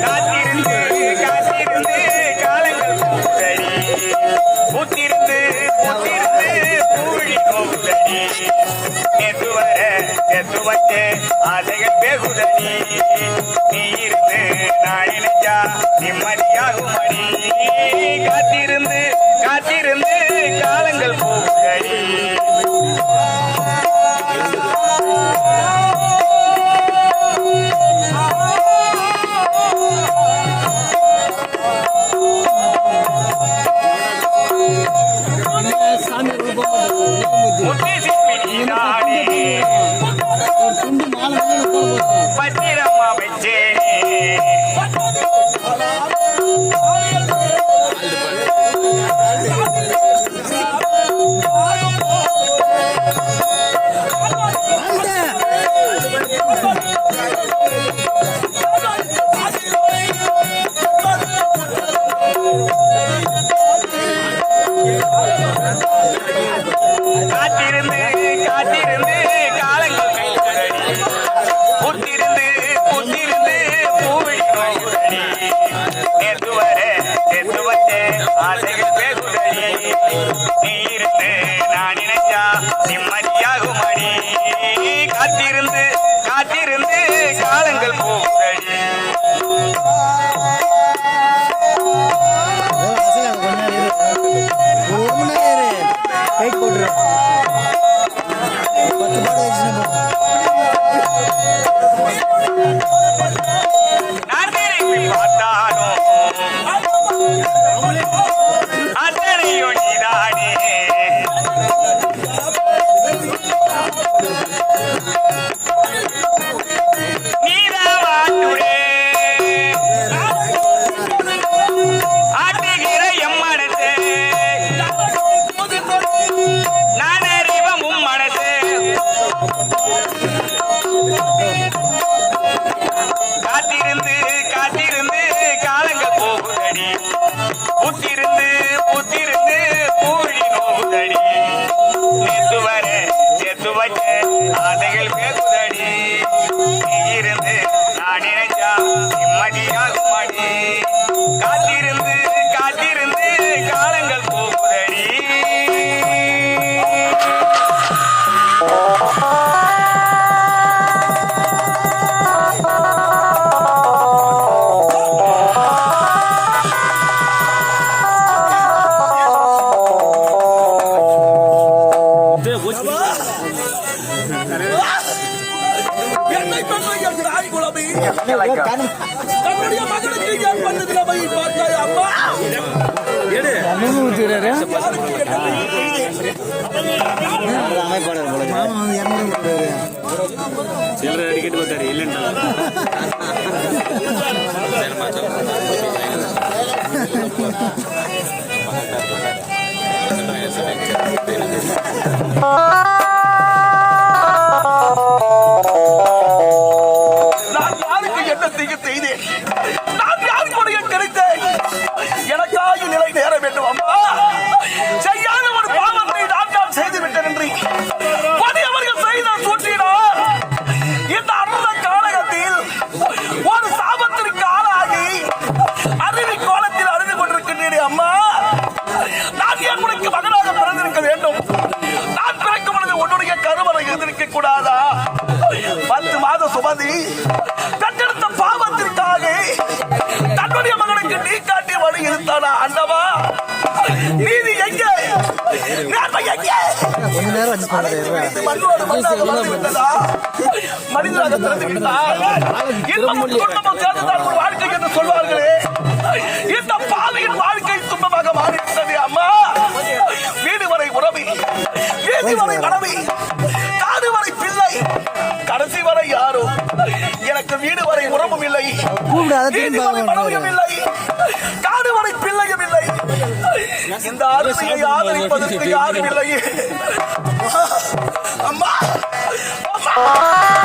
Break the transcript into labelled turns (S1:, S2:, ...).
S1: Not even good. நீ இருந்த நாளிலையா நிம்மதியாகும் அடி நீர்த்து நான் நினைச்சா நிம்மதியாகும் அடி காத்திருந்து காத்திருந்து காலங்கள்
S2: போகடி போட்டுருக்கோம் பத்து குலபை
S3: தன்னுடைய மகனுக்கு ஏன் பண்ணது குலபை பார்த்தாய் அம்மா?
S2: எடு.
S4: சில்லற அடிக்கிட்டு பார்த்தாரு இல்லைன்னா
S3: மாதம் கூடாது தட்டெடுத்த பாவத்திற்காக தன்னுடைய மகனுக்கு நீ காட்டியவன் இருந்தானா அண்டவா நீதி எங்கே? மனிதராக திறந்து விட்டார் வாழ்க்கை என்று சொல்வார்களே. இந்த பாதையின் வாழ்க்கை துன்பமாக மாறிவிட்டது அம்மா. வீடு வரை உறவில் வீடு வரை மனைவி காடு வரை பிள்ளை கடைசி வரை வீடு வரை உரமும் இல்லை. மனதிலும் இல்லை. காடு வரை பிள்ளையும் இல்லை. இந்த ஆளுமையை ஆதரிப்பதற்கு யாரும் இல்லை. அம்மா! அம்மா!